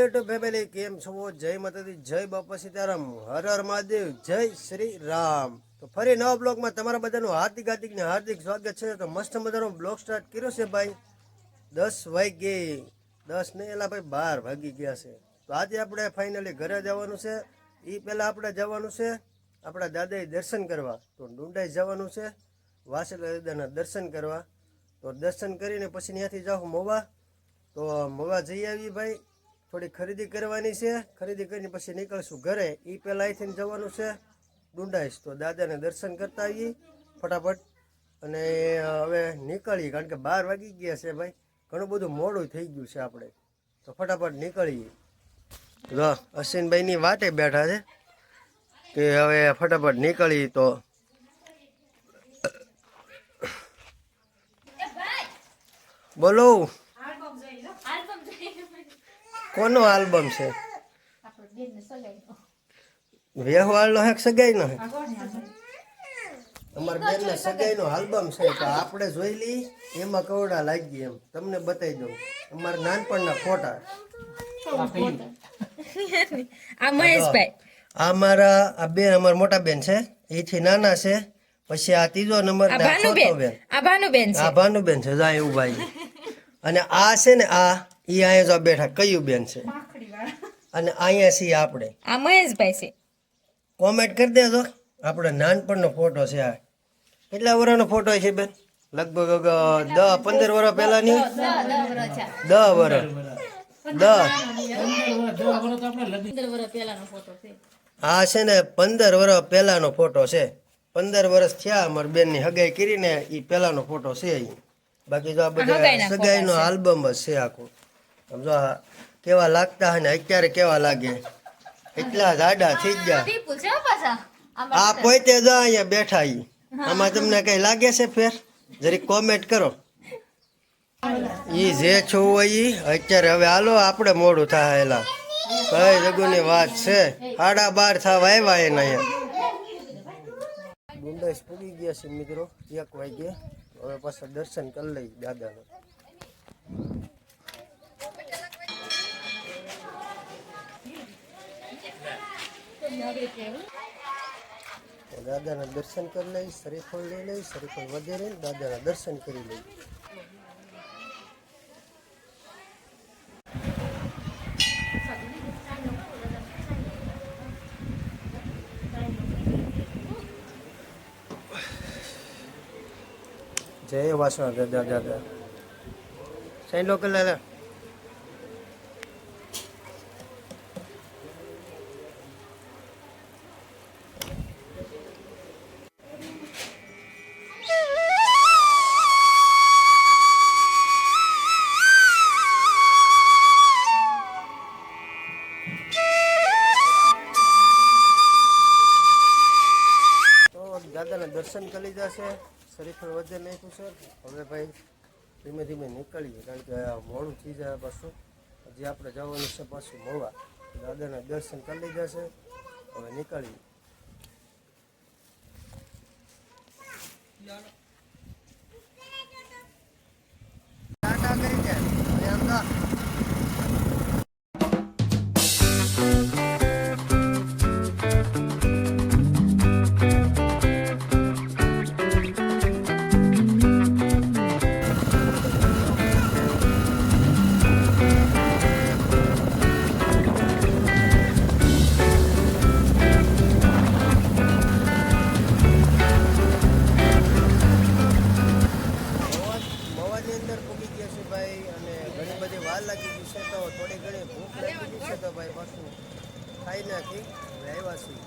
YouTube family કેમ છો? જય માતાજી, જય બાપા સીતારામ, હર હર મહાદેવ, જય શ્રી રામ. તો ફરી નવા બ્લોગમાં તમારા બધાનું હાર્દિક હાર્દિક ને હાર્દિક સ્વાગત છે. તો મસ્ત મજાનો બ્લોગ સ્ટાર્ટ કર્યો છે ભાઈ. દસ વાગે દસ ને એલા ભાઈ બાર વાગી ગયા છે. તો આજે આપણે ફાઇનલી ઘરે જવાનું છે. એ પહેલાં આપણે જવાનું છે આપણા દાદાએ દર્શન કરવા. તો ડુંડાઈ જવાનું છે વાસેલા દાદાના દર્શન કરવા. તો દર્શન કરીને પછી ત્યાંથી જાઉં મોવા. તો મોવા જઈ આવી ભાઈ. થોડી ખરીદી કરવાની છે. ખરીદી કરીને પછી નીકળશું ઘરે. એ પહેલાં અહીંથી જવાનું છે ડુંડાઈશ તો દાદાને દર્શન કરતા આવીએ ફટાફટ. અને હવે નીકળીએ કારણ કે બાર વાગી ગયા છે ભાઈ. ઘણું બધું મોડું થઈ ગયું છે આપણે. તો ફટાફટ નીકળીએ. જો, અશ્વિનભાઈની વાટે બેઠા છે કે હવે ફટાફટ નીકળી તો. બોલો. કોનો આલ્બમ છે? વ્યવહારનો હેક સગાઈનો હેક અમારા બેન ને સગાઈનો આલ્બમ છે તો આપણે જોઈ લઈ એમાં કવડા લાગી એમ. તમને બતાવી દઉં. અમારા નાનપણના ફોટા. આ મહેશભાઈ. આ મારા આ બેન અમારા મોટા બેન છે. એથી નાના છે. પછી આ ત્રીજો નંબર આ ભાનુબેન. બેન. આ ભાનુબેન છે. આ ભાનુબેન છે જા એવું ભાઈ. અને આ છે ને આ ઈ અહીંયા જો બેઠા કયું બેન છે? અને અહીંયા છીએ આપણે. આ મહેશભાઈ છે. કોમેન્ટ કરી દેજો. આપણે નાનપણનો ફોટો છે આ. કેટલા વર્ષનો ફોટો છે બેન? લગભગ દસ પંદર વર્ષ પહેલાની? દસ વર્ષ દસ આ છે ને પંદર વર્ષ પહેલાનો ફોટો છે. પંદર વર્ષ થયા અમારી બેનની હગાઈ કરીને એ પહેલાનો ફોટો છે અહીં બાકી જો આ બધા સગાઈનો આલ્બમ જ છે આખું. સમજો કેવા લાગતા અને ને અત્યારે કેવા લાગે? એટલા જાડા થઈ ગયા. આ પોતે જો અહીંયા બેઠા ઈ. આમાં તમને કઈ લાગે છે ફેર? જરીક કોમેન્ટ કરો. ઈ જે છું હોય ઈ. અત્યારે હવે હાલો આપણે મોડું થાય એલા. કઈ જગુની વાત છે. સાડા બાર થવા આવ્યા એના અહીંયા. ગુંડાઈશ પૂરી ગયા છે મિત્રો એક વાગ્યે. હવે પાછા દર્શન કરી લઈ દાદાનું. દાદાના દર્શન કરી લઈ શરીફળ લઈ લઈ શરીફળ વધેરે દાદાના દર્શન કરી લઈ જય વાસણા દાદા દાદા. સાઈ લોકલ દાદા. દર્શન કરી લીધા છે શરીફળ વધે નાખ્યું છે. હવે ભાઈ ધીમે ધીમે નીકળીએ, કારણ કે મોડું થઈ જાય પાછું. હજી આપણે જવાનું છે પાછું મળવા દાદાના દર્શન કરી લીધા છે હવે નીકળીએ. ટાટા કરી દે થોડી ઘણી ભૂખ લાગી છે તો ભાઈ પાછું ખાઈ નાખી રહેવાસી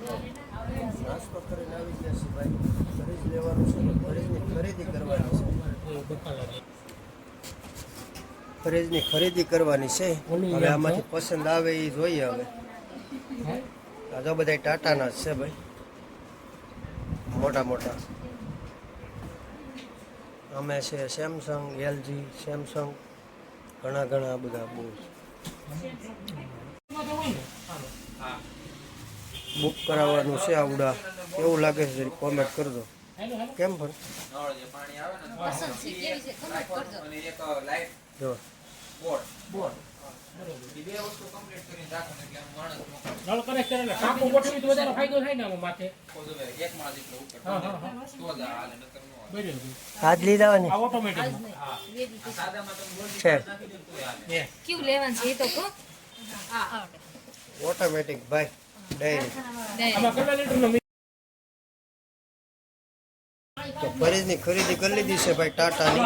આવ્યા છીએ. નાસ્તો કરીને આવી ગયા છે ભાઈ. ફરીજ લેવાનું છે તો ફરીજની ખરીદી કરવાની છે. ફરીજની ખરીદી કરવાની છે. હવે આમાંથી પસંદ આવે એ જોઈએ હવે. આ તો બધા ટાટાના જ છે ભાઈ. મોટા મોટા. અમે છે સેમસંગ એલજી સેમસંગ ઘણા ઘણા બધા બહુ બુક કરાવવાનું છે આવડા. એવું લાગે છે કોમેન્ટ કરજો. કેમ પણ? જે. બોર્ડ. એ બે વસ્તુ કમ્પ્લીટ કરીને રાખો ને એટલે આમ માણસ મોકલે. નળ કનેક્ટ કરે એટલે ગોઠવી તો વધારે ફાયદો થાય ને આમાં માથે. એક માણસ જેટલો ઉપર હા, હા, હા. તો જ હાલે નકર નો હાલે. બરાબર હાથ લઈ છે. ક્યુ લેવાનું છે એ તો કહો. ઓટોમેટિક ભાઈ. ડાયરેક્ટ આમાં તો ફરીજની ખરીદી કરી લીધી છે ભાઈ ટાટાની.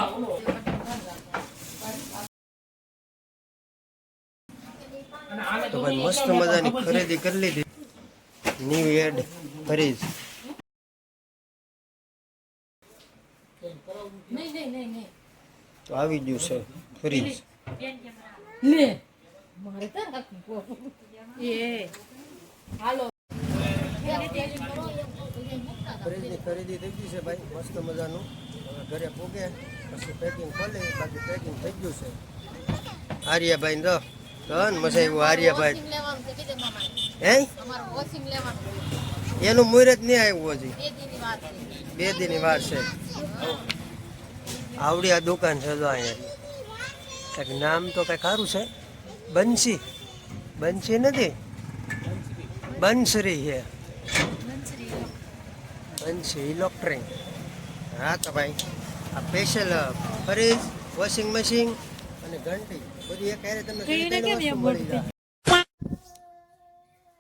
ભાઈ મસ્ત મજાની ખરીદી કરી લીધી. ન્યુ એડ ફરીજ તો આવી ગયું છે ફરીજ ફરીજની ખરીદી થઈ ગઈ છે ભાઈ મસ્ત મજાનું. ઘરે પૂગે પછી પેકિંગ ખોલી બાકી પેકિંગ થઈ ગયું છે. આર્યાભાઈ દો છે કીધે મામા હે? એનું મુહૂર્ત નહીં આવ્યું હજી. બે દિનની વાર છે. આવડી આ દુકાન છે જો અહીંયા. કંઈક નામ તો કંઈક સારું છે. બંસી બંસી નથી? બંસરી છે. બંસી ઇલેક્ટ્રિક. હા તો ભાઈ આ સ્પેશિયલ ફ્રીજ વોશિંગ મશીન અને ઘંટી. બધી એક હારે તમને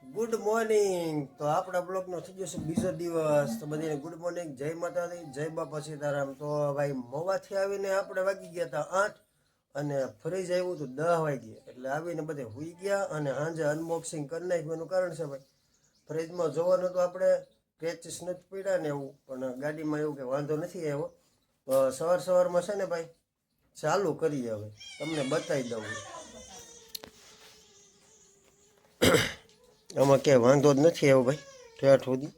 ગુડ મોર્નિંગ તો આપણા બ્લોગનો થઈ જશે બીજો દિવસ. તો બધાને ગુડ મોર્નિંગ જય માતાજી જય બાપા સીતારામ તો ભાઈ મોવાથી આવીને આપણે વાગી ગયા હતા આઠ અને ફ્રીજ આવ્યું હતું દહ વાગ્યે. એટલે આવીને બધે હુઈ ગયા અને સાંજે અનબોક્સિંગ કરી નાખ્યું. એનું કારણ છે ભાઈ ફ્રીજમાં જોવાનું તો આપણે પેચીસ નથી પડ્યા ને એવું. પણ ગાડીમાં એવું કે વાંધો નથી આવ્યો. સવાર સવારમાં છે ને ભાઈ ચાલુ કરીએ હવે. તમને બતાવી દઉં આમાં ક્યાંય વાંધો જ નથી આવ્યો ભાઈ. ઠેઠ સુધી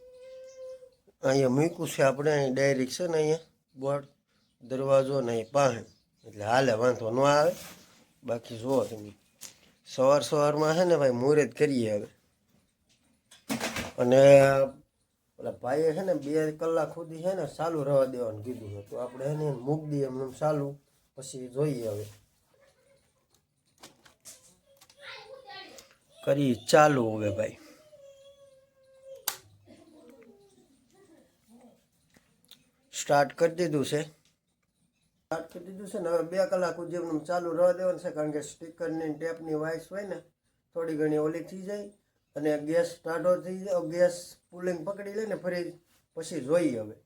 અહીંયા મૂક્યું છે આપણે, અહીં ડાયરેક્ટ છે ને અહીંયા બોર્ડ, દરવાજો ને અહીં પાસે. એટલે હાલે, વાંધો ન આવે. બાકી જુઓ તમે. સવાર સવારમાં છે ને ભાઈ, મુહૂર્ત કરીએ હવે. અને ઓલા ભાઈએ છે ને બે કલાક સુધી છે ને ચાલુ રહેવા દેવાનું કીધું છે તો આપણે છે ને મૂકી દઈએ એમને ચાલુ. પછી જોઈએ હવે. કરી ચાલુ હવે ભાઈ. સ્ટાર્ટ કરી દીધું છે. સ્ટાર્ટ કરી દીધું છે ને હવે બે કલાક એમને ચાલુ રહેવા દેવાનું છે કારણ કે સ્ટીકરની ટેપની વાઇસ હોય ને થોડી ઘણી ઓલી થઈ જાય અને ગેસ સ્ટાર્ટો થઈ જાય, ગેસ પુલિંગ પકડી લે ને ફરી પછી જોઈએ હવે.